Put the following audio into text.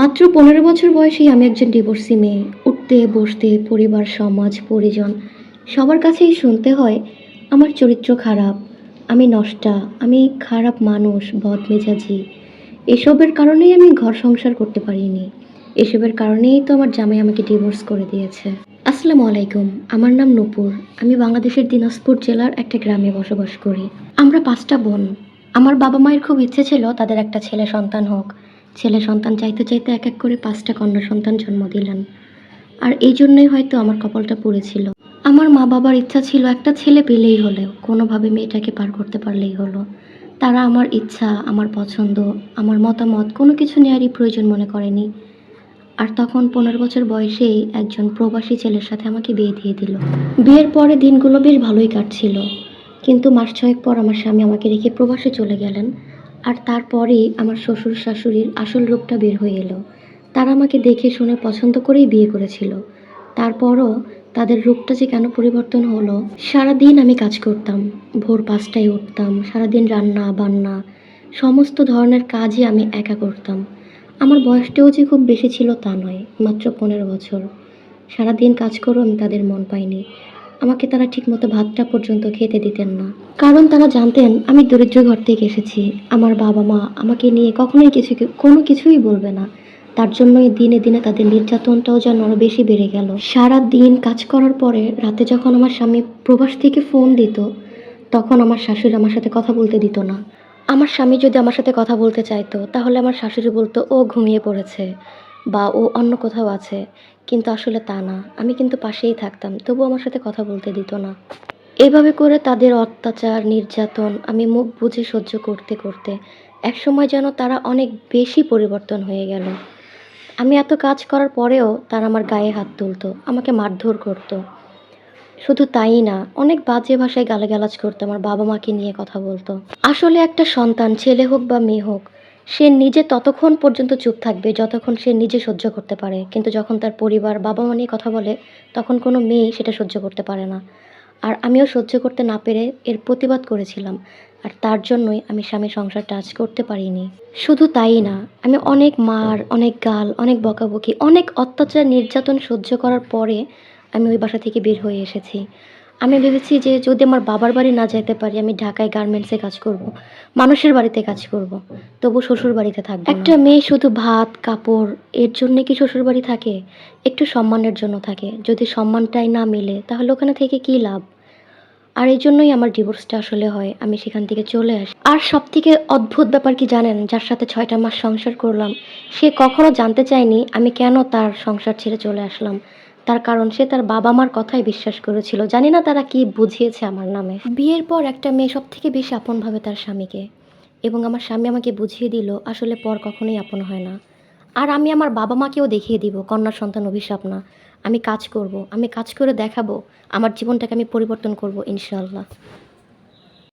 মাত্র পনেরো বছর বয়সেই আমি একজন ডিভোর্সি মেয়ে। উঠতে, বসতে, পরিবার, সমাজ, পরিজন, সবার কাছেই শুনতে হয়, আমার চরিত্র খারাপ, আমি নষ্টা, আমি খারাপ মানুষ, বদমেজাজি। এসবের কারণেই আমি ঘর সংসার করতে পারিনি। এসবের কারণেই তো আমার জামাই আমাকে ডিভোর্স করে দিয়েছে। আসসালামু আলাইকুম, আমার নাম নূপুর। আমি বাংলাদেশের দিনাজপুর জেলার একটা গ্রামে বসবাস করি। আমরা পাঁচটা বোন। আমার বাবা মায়ের খুব ইচ্ছে ছিল তাদের একটা ছেলে সন্তান হোক। ছেলে সন্তান চাইতে চাইতে এক এক করে পাঁচটা কন্যা সন্তান জন্ম দিলেন। আর এই জন্যই হয়তো আমার কপালটা পড়েছিল আমার মা বাবার ইচ্ছা ছিল একটা ছেলে পেলেই হলেও কোনোভাবে মেয়েটাকে পার করতে পারলেই হলো। তারা আমার ইচ্ছা, আমার পছন্দ, আমার মতামত কোনো কিছু নেওয়ারই প্রয়োজন মনে করেনি। আর তখন পনেরো বছর বয়সেই একজন প্রবাসী ছেলের সাথে আমাকে বিয়ে দিয়ে দিল। বিয়ের পরে দিনগুলো বেশ ভালোই কাটছিল। কিন্তু মাস ছয়েক পর আমার স্বামী আমাকে রেখে প্রবাসে চলে গেলেন। আর তারপরেই আমার শ্বশুর শাশুড়ির আসল রূপটা বের হয়ে এলো। তারা আমাকে দেখে শুনে পছন্দ করেই বিয়ে করেছিল। তারপরও তাদের রূপটা যে কেন পরিবর্তন হলো, সারাদিন আমি কাজ করতাম। ভোর পাঁচটায় উঠতাম, সারাদিন রান্না, বান্না, সমস্ত ধরনের কাজই আমি একা করতাম। আমার বয়সটাও যে খুব বেশি ছিল তা নয়, মাত্র পনেরো বছর। সারাদিন কাজ করেও আমি তাদের মন পাইনি। আমাকে তারা ঠিকমতো ভাতটা পর্যন্ত খেতে দিতেন না। কারণ তারা জানতেন, আমি দরিদ্র ঘর থেকে এসেছি। আমার বাবা মা আমাকে নিয়ে কখনোই কিছু কোনো কিছুই বলবে না। তার জন্যই দিনে দিনে তাদের নির্যাতনটাও যেন আরও বেশি বেড়ে গেল। সারা দিন কাজ করার পরে রাতে যখন আমার স্বামী প্রবাস থেকে ফোন দিত, তখন আমার শাশুড়ি আমার সাথে কথা বলতে দিত না। আমার স্বামী যদি আমার সাথে কথা বলতে চাইতো, তাহলে আমার শাশুড়ি বলতো, ও ঘুমিয়ে পড়েছে বা ও অন্য কোথাও আছে। কিন্তু আসলে তা না। আমি কিন্তু পাশেই থাকতাম, তবু আমার সাথে কথা বলতে দিত না। এভাবে করে তাদের অত্যাচার, নির্যাতন আমি মুখ বুঝে সহ্য করতে করতে একসময় যেন তারা অনেক বেশি পরিবর্তন হয়ে গেল। আমি এত কাজ করার পরেও তারা আমার গায়ে হাত তুলতো, আমাকে মারধর করতো। শুধু তাই না, অনেক বাজে ভাষায় গালাগালাজ করতো আমার বাবা মাকে নিয়ে কথা বলতো। আসলে একটা সন্তান, ছেলে হোক বা মেয়ে হোক সে নিজে ততক্ষণ পর্যন্ত চুপ থাকবে, যতক্ষণ সে নিজে সহ্য করতে পারে। কিন্তু যখন তার পরিবার বাবা মা নিয়ে কথা বলে, তখন কোনো মেয়ে সেটা সহ্য করতে পারে না। আর আমিও সহ্য করতে না পেরে এর প্রতিবাদ করেছিলাম। আর তার জন্যই আমি স্বামী সংসার টাচ করতে পারিনি। শুধু তাই না, আমি অনেক মার, অনেক গাল, অনেক বকাবকি, অনেক অত্যাচার, নির্যাতন সহ্য করার পরে আমি ওই বাসা থেকে বের হয়ে এসেছি। আমি ভেবেছি যে যদি আমার বাবার বাড়ি না যেতে পারি, আমি ঢাকায় গার্মেন্টসে কাজ করব। মানুষের বাড়িতে কাজ করব। তবু শ্বশুর বাড়িতে থাকব একটা মেয়ে শুধু ভাত, কাপড়, এর জন্য কি শ্বশুর বাড়ি থাকে একটু সম্মানের জন্য থাকে যদি সম্মানটাই না মিলে, তাহলে ওখানে থেকে কি লাভ আর এই জন্যই আমার ডিভোর্সটা আসলে হয়, আমি সেখান থেকে চলে আসি আর সব থেকে অদ্ভুত ব্যাপার কি জানেন, যার সাথে ছয়টা মাস সংসার করলাম, সে কখনো জানতে চায়নি আমি কেন তার সংসার ছেড়ে চলে আসলাম তার কারণ সে তার বাবা মার কথাই বিশ্বাস করেছিল। জানি না তারা কি বুঝিয়েছে আমার নামে। বিয়ের পর একটা মেয়ে সব থেকে বেশি আপন ভাবে তার স্বামীকে। এবং আমার স্বামী আমাকে বুঝিয়ে দিল, আসলে পর কখনোই আপন হয় না। আর আমি আমার বাবা মাকেও দেখিয়ে দিব, কন্যা সন্তান অভিশাপ না। আমি কাজ করব, আমি কাজ করে দেখাবো, আমার জীবনটাকে আমি পরিবর্তন করব, ইনশাআল্লাহ।